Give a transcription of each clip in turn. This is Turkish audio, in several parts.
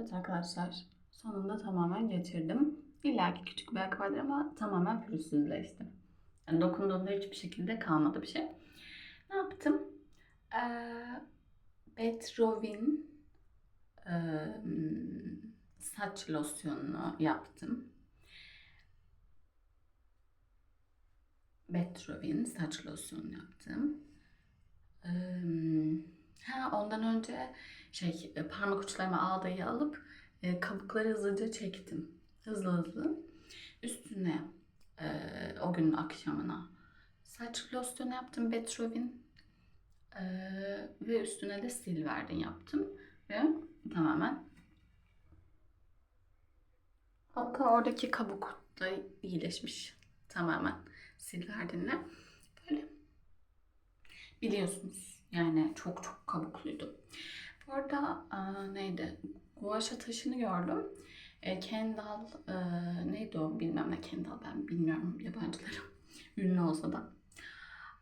Evet arkadaşlar sonunda tamamen geçirdim. İlla ki küçük bir vardır ama tamamen pürüzsüzleşti. Yani dokunduğumda hiçbir şekilde kalmadı bir şey. Ne yaptım? Ee, Betrovin e, saç losyonunu yaptım. Betrovin saç losyonu yaptım. Ondan önce şey e, parmak uçlarıma ağdayı alıp e, kabukları hızlıca çektim. Hızlı hızlı. Üstüne e, o günün akşamına saç losyonu yaptım Betrovin. E, ve üstüne de Silver'den yaptım. Ve tamamen Hatta oradaki kabuk da iyileşmiş tamamen Silver'denle. Böyle biliyorsunuz yani çok çok kabukluydu. Bu arada aa, neydi? Guaşa taşını gördüm. E, Kendall e, neydi o bilmem ne Kendall ben bilmiyorum yabancılarım. Ünlü olsa da.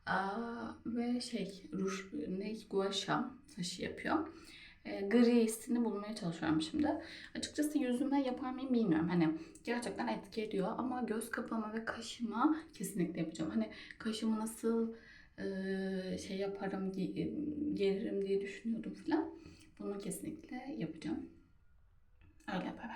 Aa, ve şey ruj ne guaşa taşı yapıyor. E, grisini bulmaya çalışıyorum şimdi. Açıkçası yüzüme yapar mıyım bilmiyorum. Hani gerçekten etki ediyor ama göz kapama ve kaşıma kesinlikle yapacağım. Hani kaşımı nasıl e, şey yaparım, ge- geririm diye düşünüyordum falan. Bunu kesinlikle yapacağım. Öyle yapar.